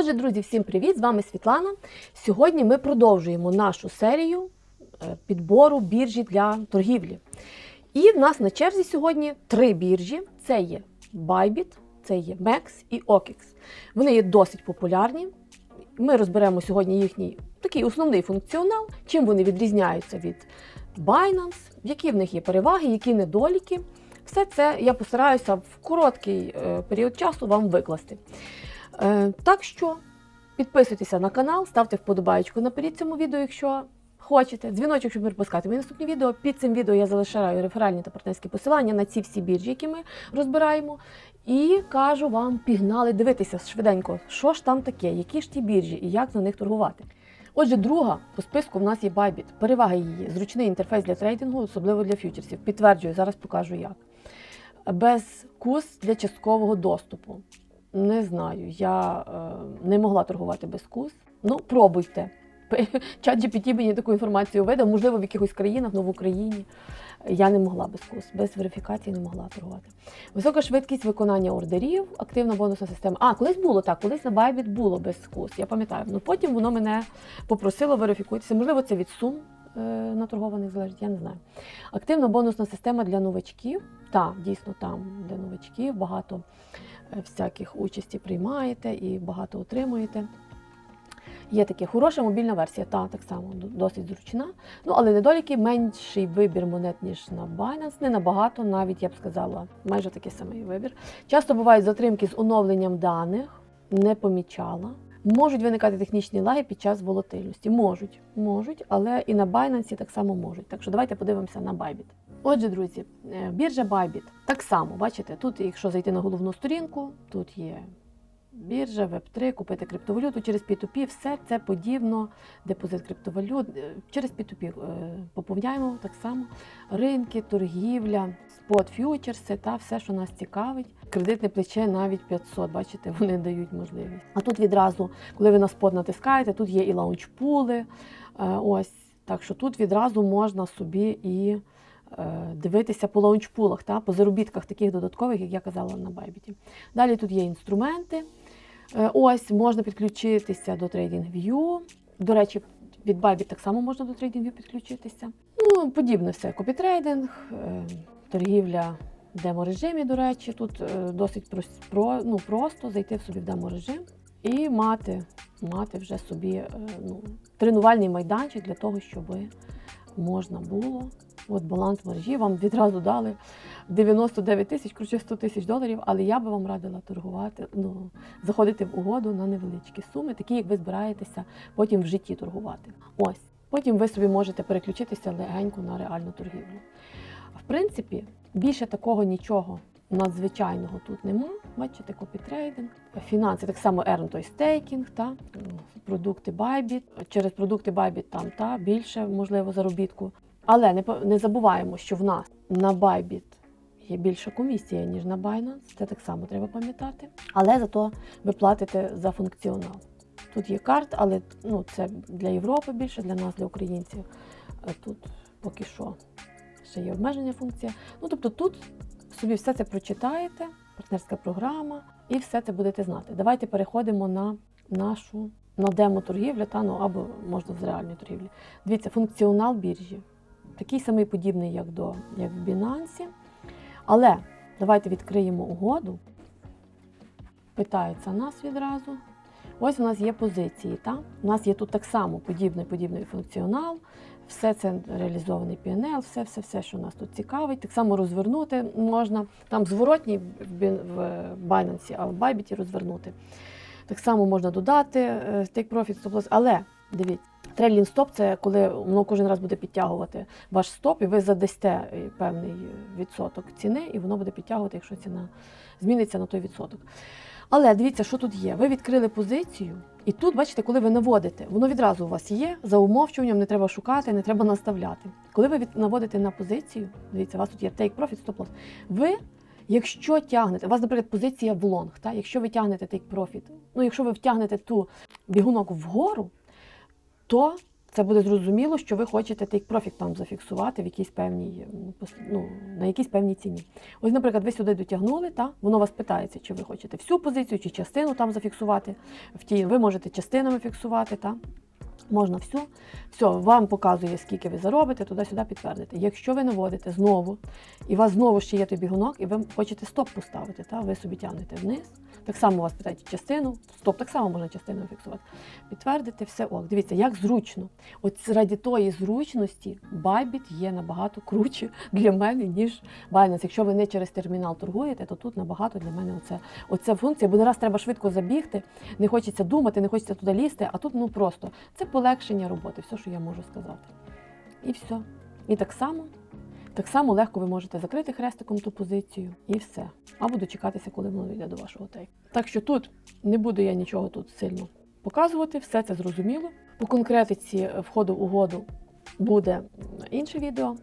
Отже, друзі, всім привіт! З вами Світлана. Сьогодні ми продовжуємо нашу серію е, підбору біржі для торгівлі. І в нас на черзі сьогодні три біржі: це є Bybit, це є MEX і OKX. Вони є досить популярні. Ми розберемо сьогодні їхній такий основний функціонал, чим вони відрізняються від Binance, які в них є переваги, які недоліки. Все це я постараюся в короткий е, період часу вам викласти. Е, Так що підписуйтеся на канал, ставте вподобайку наперед цьому відео, якщо хочете. Дзвіночок, щоб не пропускати мої наступні відео. Під цим відео я залишаю реферальні та партнерські посилання на ці всі біржі, які ми розбираємо. І кажу вам, пігнали дивитися швиденько, що ж там таке, які ж ті біржі і як на них торгувати. Отже, друга по списку в нас є Bybit. Перевага її зручний інтерфейс для трейдингу, особливо для фьючерсів. Підтверджую, зараз покажу як. Без кус для часткового доступу. Не знаю, я е, не могла торгувати без кус. Ну, пробуйте. Чат GPT мені таку інформацію видав, можливо, в якихось країнах, але в Україні я не могла без кус, без верифікації не могла торгувати. Висока швидкість виконання ордерів, активна бонусна система. А, колись було так, колись на Bybit було без кус, я пам'ятаю. Ну потім воно мене попросило верифікуйтеся. Можливо, це від сум е, наторгованих залежить, я не знаю. Активна бонусна система для новачків. Так, дійсно, там для новачків багато всяких участі приймаєте і багато отримуєте. Є таке хороша мобільна версія, та так само досить зручна. Ну, але недоліки менший вибір монет, ніж на Binance, не набагато, навіть я б сказала, майже такий самий вибір. Часто бувають затримки з оновленням даних, не помічала. Можуть виникати технічні лаги під час волатильності. Можуть, можуть, але і на Binance так само можуть. Так що давайте подивимося на Bybit. Отже, друзі, е, біржа Bybit так само, бачите, тут, якщо зайти на головну сторінку, тут є біржа, Web3, купити криптовалюту через P2P, все це подібно, депозит криптовалют. е, Через P2P е, поповняємо так само ринки, торгівля, спот, фьючерси та все, що нас цікавить. Кредитне плече навіть 500, бачите, вони дають можливість. А тут відразу, коли ви на спот натискаєте, тут є і лаунчпули. Ось, так що тут відразу можна собі і дивитися по лаунчпулах, та, по заробітках таких додаткових, як я казала на Bybit. Далі тут є інструменти. Е, Ось можна підключитися до TradingView. До речі, від Bybit так само можна до TradingView підключитися. Ну, подібне все. Копітрейдинг, е, торгівля в демо-режимі, до речі, тут е, досить про, ну, просто зайти в собі в демо-режим і мати, мати вже собі е, ну, тренувальний майданчик для того, щоб можна було. От баланс мережі вам відразу дали 99 тисяч, коротше 100 тисяч доларів, але я би вам радила торгувати, ну, заходити в угоду на невеличкі суми, такі, як ви збираєтеся потім в житті торгувати. Ось. Потім ви собі можете переключитися легенько на реальну торгівлю. В принципі, більше такого нічого надзвичайного тут нема. Бачите, копітрейдинг, фінанси, так само earn, той стейкінг, та, продукти Bybit. Через продукти Bybit там та, більше можливо заробітку. Але не, не забуваємо, що в нас на Bybit є більша комісія, ніж на Binance. Це так само треба пам'ятати. Але зато ви платите за функціонал. Тут є карт, але ну, це для Європи більше, для нас, для українців. Е, Тут поки що ще є обмеження функція. Ну, тобто тут собі все це прочитаєте, партнерська програма, і все це будете знати. Давайте переходимо на нашу на демо-торгівлю, та, ну, або можна з реальної торгівлі. Дивіться, функціонал біржі. Такий самий подібний, як, до, як в Binance. Але давайте відкриємо угоду. Питається нас відразу. Ось у нас є позиції. Та? У нас є тут так само подібний подібний функціонал. Все це реалізований PNL, все, все, все, що нас тут цікавить. Так само розвернути можна. Там зворотній в Bin- Binance, а в Bybit розвернути. Так само можна додати е, take profit. Але дивіться, трейлінг стоп це коли воно кожен раз буде підтягувати ваш стоп, і ви задасте е, певний відсоток ціни, і воно буде підтягувати, якщо ціна зміниться на той відсоток. Але дивіться, що тут є. Ви відкрили позицію, і тут, бачите, коли ви наводите, воно відразу у вас є, за умовчуванням не треба шукати, не треба наставляти. Коли ви наводите на позицію, дивіться, у вас тут є take profit, stop loss, ви, якщо тягнете, у вас, наприклад, позиція в лонг, та? якщо ви тягнете take profit, ну якщо ви втягнете ту бігунок вгору, то це буде зрозуміло, що ви хочете take profit там зафіксувати в якійсь певній, ну, на якійсь певній ціні. Ось, наприклад, ви сюди дотягнули, та, воно вас питається, чи ви хочете всю позицію, чи частину там зафіксувати. В тій, ви можете частинами фіксувати, та, можна всю. Все, вам показує, скільки ви заробите, туди-сюди підтвердите. Якщо ви наводите знову, і у вас знову ще є той бігунок, і ви хочете стоп поставити, та, ви собі тягнете вниз. Так само у вас питають частину, стоп, так само можна частину фіксувати. Підтвердити все ок. Дивіться, як зручно. От раді тої зручності Bybit є набагато круче для мене, ніж Binance. Якщо ви не через термінал торгуєте, то тут набагато для мене оце, оце функція, бо не раз треба швидко забігти, не хочеться думати, не хочеться туди лізти, а тут ну просто це полегшення роботи, все, що я можу сказати. І все. І так само. Так само легко ви можете закрити хрестиком ту позицію і все. Або дочекатися, коли воно йде до вашого тейку. Так що тут не буду я нічого тут сильно показувати, все це зрозуміло. По конкретиці входу в угоду буде інше відео.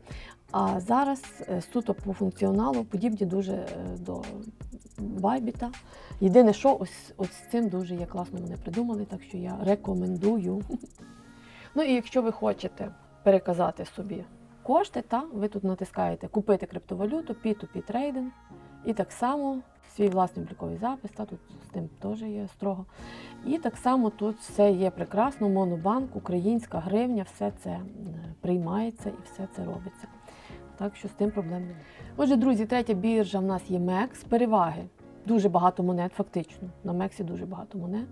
А зараз е, суто по функціоналу подібні дуже е, до Байбіта. Єдине, що ось, ось з цим дуже є класно вони придумали, так що я рекомендую. Ну і якщо ви хочете переказати собі кошти, та ви тут натискаєте купити криптовалюту, P2P трейдинг, і так само свій власний обліковий запис, та тут з тим теж є строго. І так само тут все є прекрасно, монобанк, українська гривня, все це приймається і все це робиться. Так що з тим проблем немає. Отже, друзі, третя біржа в нас є MEX. Переваги. Дуже багато монет, фактично. На Мексі дуже багато монет.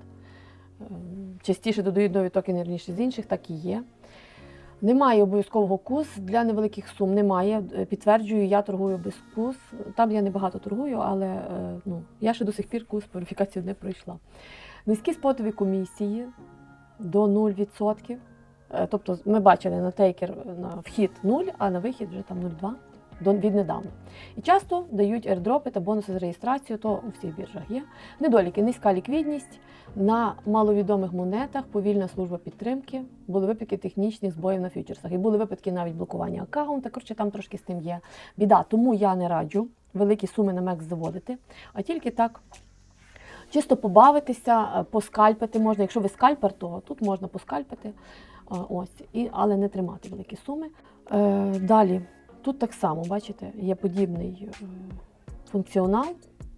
Ем, Частіше додають нові токени раніше з інших, так і є. Немає обов'язкового кус для невеликих сум. Немає. Е, Підтверджую, я торгую без кус. Там я небагато торгую, але е, ну, я ще до сих пір кус верифікацію не пройшла. Низькі спотові комісії до 0%. Е, Тобто ми бачили на тейкер на вхід 0, а на вихід вже там 0,2 до віднедавна. І часто дають airdропи та бонуси з реєстрацією, то у всіх біржах є. Недоліки, низька ліквідність. На маловідомих монетах повільна служба підтримки, були випадки технічних збоїв на фьючерсах. І були випадки навіть блокування аккаунта. Коротше, там трошки з тим є біда. Тому я не раджу великі суми на MEX заводити, а тільки так. Чисто побавитися, е, поскальпити можна. Якщо ви скальпер, то тут можна поскальпити, е, ось, і, але не тримати великі суми. Е, далі, тут так само, бачите, є подібний е, функціонал.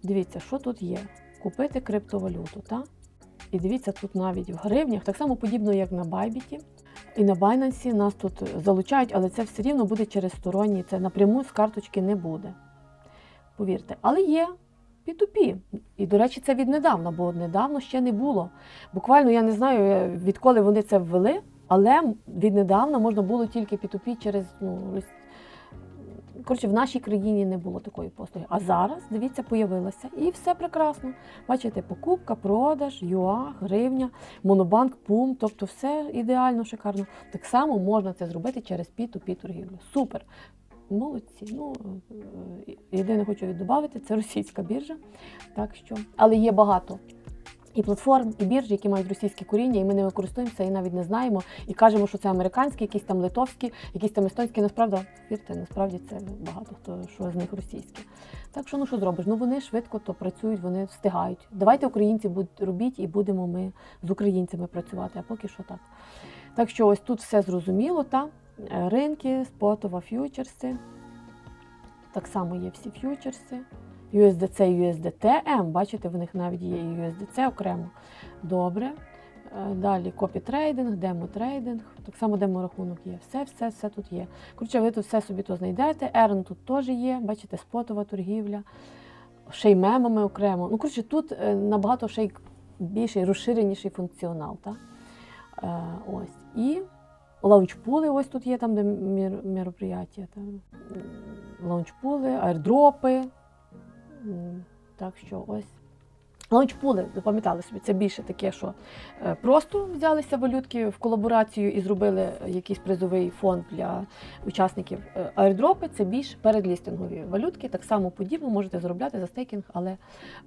Дивіться, що тут є. Купити криптовалюту. Та? І дивіться, тут навіть в гривнях, так само подібно, як на Bybit. І на Binance нас тут залучають, але це все рівно буде через сторонні, це напряму з карточки не буде. Повірте, але є P2P. І, до речі, це віднедавна, бо недавно ще не було. Буквально я не знаю, е, відколи вони це ввели, але віднедавна можна було тільки P2P через ну, Коротше, в нашій країні не було такої послуги. А зараз, дивіться, появилася. І все прекрасно. Бачите, покупка, продаж, ЮА, гривня, монобанк, пум, тобто все ідеально, шикарно. Так само можна це зробити через P2P торгівлю. Супер. Молодці. Ну, е, єдине хочу додати, це російська біржа. Так що, але є багато і платформ, і біржі, які мають російське коріння, і ми ними користуємося і навіть не знаємо. І кажемо, що це американські, якісь там литовські, якісь там естонські. Насправді, вірте, насправді це багато хто що з них російські. Так що ну що зробиш? Ну вони швидко то працюють, вони встигають. Давайте українці будуть робіть і будемо ми з українцями працювати. А поки що так. Так що ось тут все зрозуміло, та Е, ринки, спотова ф'ючерси. Так само є всі ф'ючерси. USDC, USDT, бачите, в них навіть є і USDC окремо. Добре. Е, Далі копі-трейдинг, демо-трейдинг. Так само демо-рахунок є. Все, все, тут є. Коротше, ви тут все собі то знайдете. Ерн тут теж є, бачите, спотова торгівля, ще й мемами окремо. Ну, коротше, тут е, набагато ще й більший, розширеніший функціонал. Та? Е, ось. І лаунчпули ось тут є, там, де мір, мероприятия. Лаунчпули, аірдропи. Так що ось. Лаунчпули, запам'ятали собі, це більше таке, що е, просто взялися валютки в колаборацію і зробили якийсь призовий фонд для учасників. Е, Аірдропи це більш передлістингові валютки. Так само подібно можете заробляти за стейкінг, але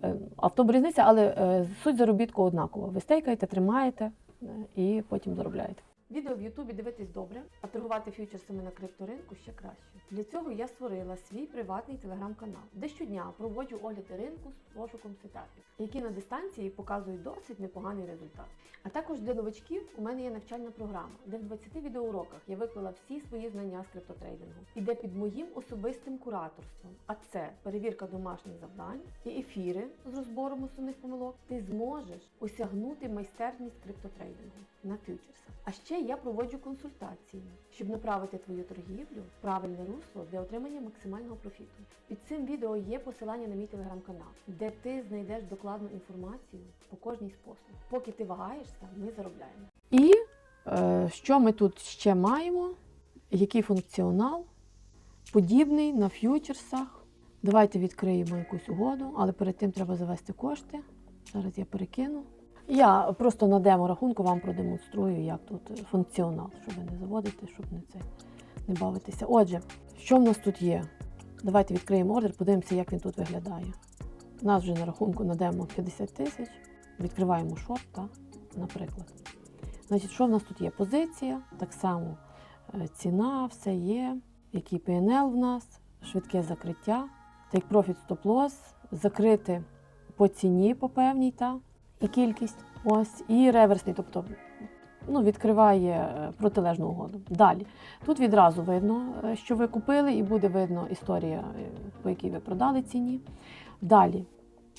е, а але е, суть заробітку однакова. Ви стейкаєте, тримаєте е, і потім заробляєте. Відео в Ютубі дивитись добре, а торгувати фьючерсами на крипторинку ще краще. Для цього я створила свій приватний телеграм-канал, де щодня проводжу огляди ринку з пошуком сетапів, які на дистанції показують досить непоганий результат. А також для новачків у мене є навчальна програма, де в 20 відеоуроках я виклала всі свої знання з криптотрейдингу. І де під моїм особистим кураторством, а це перевірка домашніх завдань і ефіри з розбором основних помилок, ти зможеш осягнути майстерність криптотрейдингу на фьючерсах. А ще я проводжу консультації, щоб направити твою торгівлю в правильне русло для отримання максимального профіту. Під цим відео є посилання на мій телеграм-канал, де ти знайдеш докладну інформацію по кожній з. Поки ти вагаєшся, ми заробляємо. І е, що ми тут ще маємо? Який функціонал? Подібний на ф'ючерсах. Давайте відкриємо якусь угоду, але перед тим треба завести кошти. Зараз я перекину. Я просто на демо рахунку вам продемонструю, як тут функціонал, щоб ви не заводити, щоб не це не бавитися. Отже, що в нас тут є? Давайте відкриємо ордер, подивимося, як він тут виглядає. У нас вже на рахунку на демо 50 тисяч. Відкриваємо шорт, так, наприклад. Значить, що в нас тут є? Позиція, так само е, ціна, все є, який PNL в нас, швидке закриття, take profit stop loss, закрити по ціні по певній та, і кількість. Ось, і реверсний, тобто ну, відкриває е, протилежну угоду. Далі. Тут відразу видно, е, що ви купили, і буде видно історія, е, по якій ви продали ціні. Далі.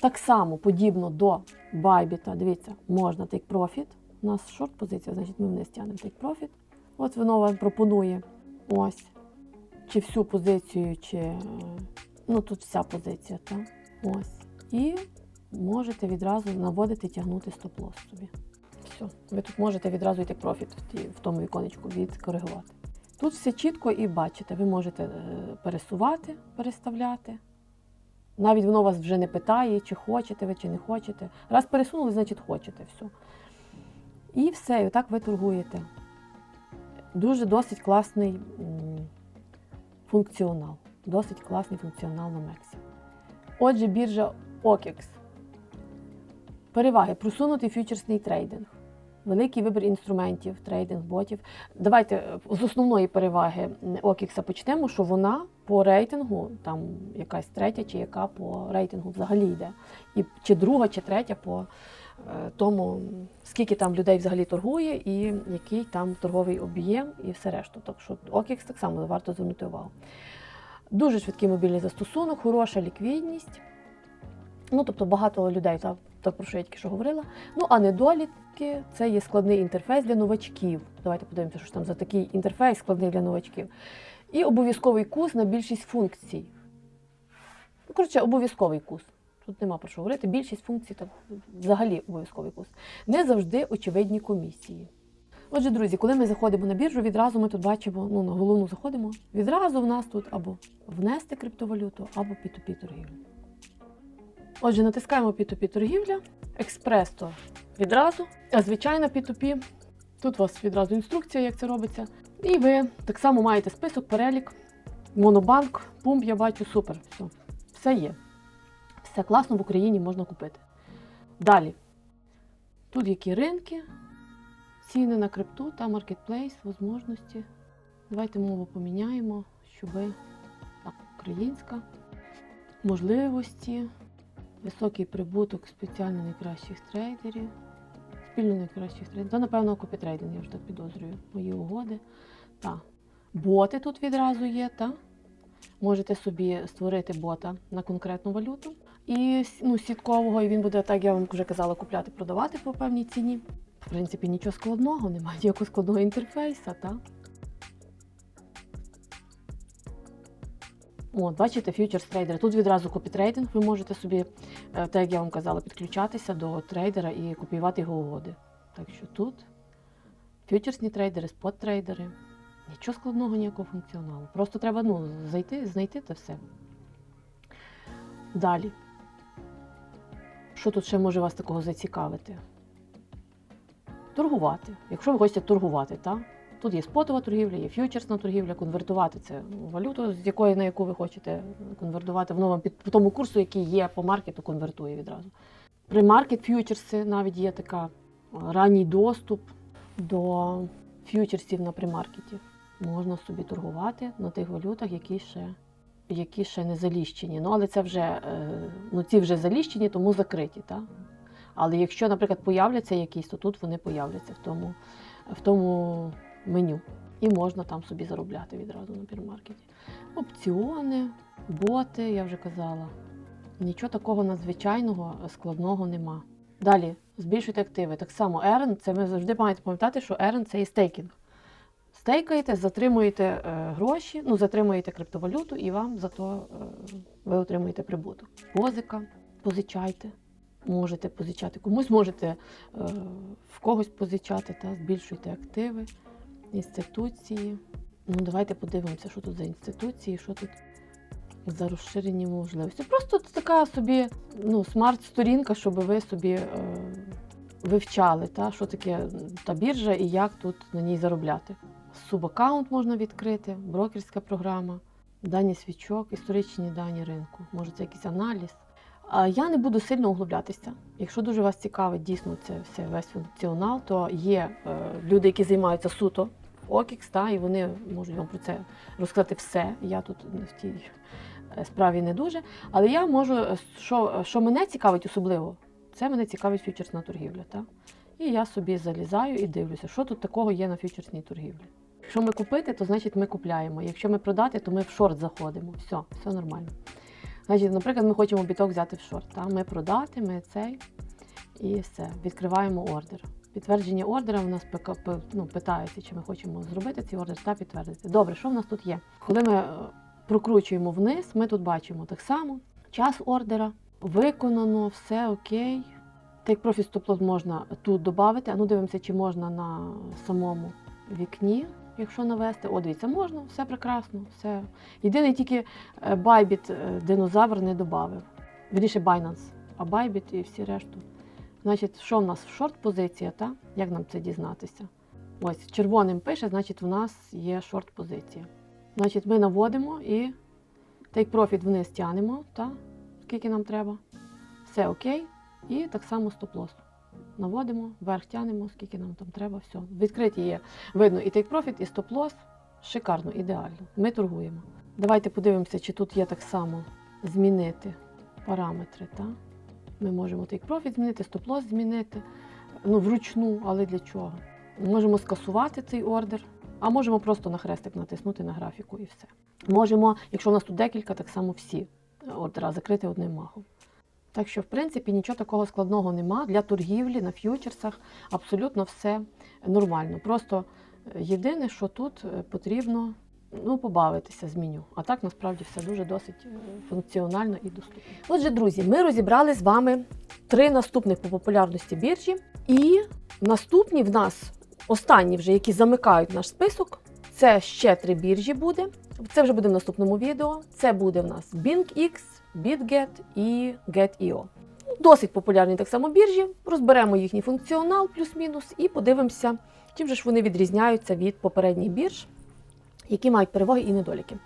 Так само подібно до Bybit, дивіться, можна take profit. У нас шорт позиція, значить ми вниз тягнемо take profit. От воно вам пропонує ось чи всю позицію, чи ну тут вся позиція, так? Ось. І можете відразу наводити, тягнути стоп-лос собі. Все, ви тут можете відразу йти профіт в, тому віконечку відкоригувати. Тут все чітко і бачите, ви можете е, пересувати, переставляти. Навіть воно вас вже не питає, чи хочете ви, чи не хочете. Раз пересунули, значить хочете. Все. І все, і отак ви торгуєте. Дуже досить класний функціонал. Досить класний функціонал на Мексі. Отже, біржа OKEX. Переваги. Просунутий фьючерсний трейдинг. Великий вибір інструментів, трейдинг, ботів. Давайте е, з основної переваги OKEX почнемо, що вона по рейтингу, там якась третя чи яка по рейтингу взагалі йде. І чи друга, чи третя по е, тому, скільки там людей взагалі торгує, і який там торговий об'єм, і все решту. Так що OKEX так само варто звернути увагу. Дуже швидкий мобільний застосунок, хороша ліквідність. Ну, тобто багато людей, та, та про що я тільки що говорила. Ну, а недоліки це є складний інтерфейс для новачків. Давайте подивимося, що ж там за такий інтерфейс складний для новачків. І обов'язковий курс на більшість функцій. Ну, коротше, обов'язковий курс. Тут нема про що говорити. Більшість функцій так взагалі обов'язковий курс. Не завжди очевидні комісії. Отже, друзі, коли ми заходимо на біржу, відразу ми тут бачимо, ну на головну заходимо. Відразу в нас тут або внести криптовалюту, або P2P торгівлю. Отже, натискаємо P2P торгівля, експрес то відразу, а звичайно P2P. Тут у вас відразу інструкція, як це робиться. І ви так само маєте список, перелік, монобанк, пумп, я бачу, супер. Все, все є. Все класно в Україні можна купити. Далі. Тут які ринки, ціни на крипту та маркетплейс, можливості. Давайте мову поміняємо, щоб так, українська. Можливості, високий прибуток спеціально найкращих трейдерів, спільно найкращих трейдерів. Та, напевно, копітрейдинг, я вже так підозрюю, мої угоди. Та. Боти тут відразу є, та? Можете собі створити бота на конкретну валюту. І ну, сіткового, і він буде, так я вам вже казала, купляти, продавати по певній ціні. В принципі, нічого складного, немає ніякого складного інтерфейса, так? О, бачите, фьючерс трейдери. Тут відразу копітрейдинг. Ви можете собі, е, так як я вам казала, підключатися до трейдера і копіювати його угоди. Так що тут фьючерсні трейдери, спот-трейдери. Нічого складного, ніякого функціоналу. Просто треба ну, зайти, знайти це все. Далі. Що тут ще може вас такого зацікавити? Торгувати. Якщо ви хочете торгувати, так? Тут є спотова торгівля, є фьючерсна торгівля, конвертувати це валюту, з якої на яку ви хочете конвертувати. Воно вам під по тому курсу, який є по маркету, конвертує відразу. При маркет фьючерси навіть є така е, ранній доступ до ф'ючерсів на примаркеті. Можна собі торгувати на тих валютах, які ще, які ще не заліщені. Ну, але це вже, е, ну, ці вже заліщені, тому закриті. Так? Але якщо, наприклад, появляться якісь, то тут вони появляться в тому, в тому меню. І можна там собі заробляти відразу на пірмаркеті. Опціони, боти, я вже казала. Нічого такого надзвичайного, складного нема. Далі збільшуйте активи. Так само Ерен, це ви завжди маєте пам'ятати, що Ерен це і стейкінг. Стейкаєте, затримуєте е, гроші, ну затримуєте криптовалюту і вам зато е, ви отримуєте прибуток. Позика, позичайте. Можете позичати комусь, можете е, в когось позичати, та збільшуйте активи, інституції. Ну, давайте подивимося, що тут за інституції, що тут за розширені можливості. Просто це така собі ну, смарт-сторінка, щоб ви собі е, вивчали, та, що таке та біржа і як тут на ній заробляти. Субаккаунт можна відкрити, брокерська програма, дані свічок, історичні дані ринку. Може, це якийсь аналіз. А Я не буду сильно углублятися. Якщо дуже вас цікавить дійсно це все весь функціонал, то є е, люди, які займаються суто OKX, та, і вони можуть вам про це розказати все. Я тут в тій е, справі не дуже. Але я можу, е, що, що мене цікавить особливо, це мене цікавить фьючерсна торгівля. Та? І я собі залізаю і дивлюся, що тут такого є на фьючерсній торгівлі. Якщо ми купити, то значить ми купляємо. Якщо ми продати, то ми в шорт заходимо. Все, все нормально. Значить, наприклад, ми хочемо біток взяти в шорт. Та? Ми продати, ми цей і все. Відкриваємо ордер. Підтвердження ордера у нас ну, питається, чи ми хочемо зробити цей ордер та підтвердити. Добре, що в нас тут є? Коли ми е, прокручуємо вниз, ми тут бачимо так само час ордера, виконано, все окей. Profit Stop Loss можна тут додати. А ну дивимося, чи можна на самому вікні, якщо навести. О, дивіться, можна, все прекрасно. все. Єдине тільки е, Bybit е, динозавр не додав. Вірніше Binance, а Bybit і всі решту. Значить, що в нас шорт-позиція, та? Як нам це дізнатися? Ось, червоним пише, значить, в нас є шорт-позиція. Значить, ми наводимо і take profit вниз тянемо, та? скільки нам треба. Все окей. І так само стоп-лосс. Наводимо, вверх тянемо, скільки нам там треба, все. Відкриті є. Видно і take profit, і стоп-лосс. Шикарно, ідеально. Ми торгуємо. Давайте подивимося, чи тут є так само змінити параметри. Та? Ми можемо take profit змінити, стоп-лосс змінити. Ну, вручну, але для чого? Можемо скасувати цей ордер, а можемо просто на хрестик натиснути на графіку і все. Можемо, якщо у нас тут декілька, так само всі ордера закрити одним махом. Так що, в принципі, нічого такого складного нема для торгівлі на ф'ючерсах. Абсолютно все нормально. Просто е, єдине, що тут е, потрібно ну, побавитися з меню. А так насправді все дуже досить е, функціонально і доступно. Отже, друзі, ми розібрали з вами три наступних по популярності біржі. І наступні в нас останні, вже які замикають наш список. Це ще три біржі буде. Це вже буде в наступному відео. Це буде в нас BingX, BitGet і Get.io. Досить популярні так само біржі. Розберемо їхній функціонал плюс-мінус і подивимося, чим же ж вони відрізняються від попередніх бірж, які мають переваги і недоліки.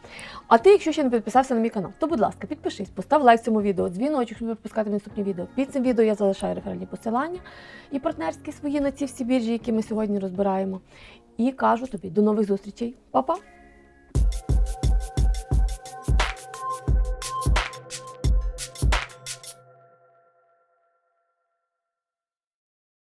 А ти, якщо ще не підписався на мій канал, то будь ласка, підпишись, постав лайк цьому відео, дзвіночок, щоб випускати наступні відео. Під цим відео я залишаю реферальні посилання і партнерські свої на ці всі біржі, які ми сьогодні розбираємо. І кажу тобі до нових зустрічей. Па-па!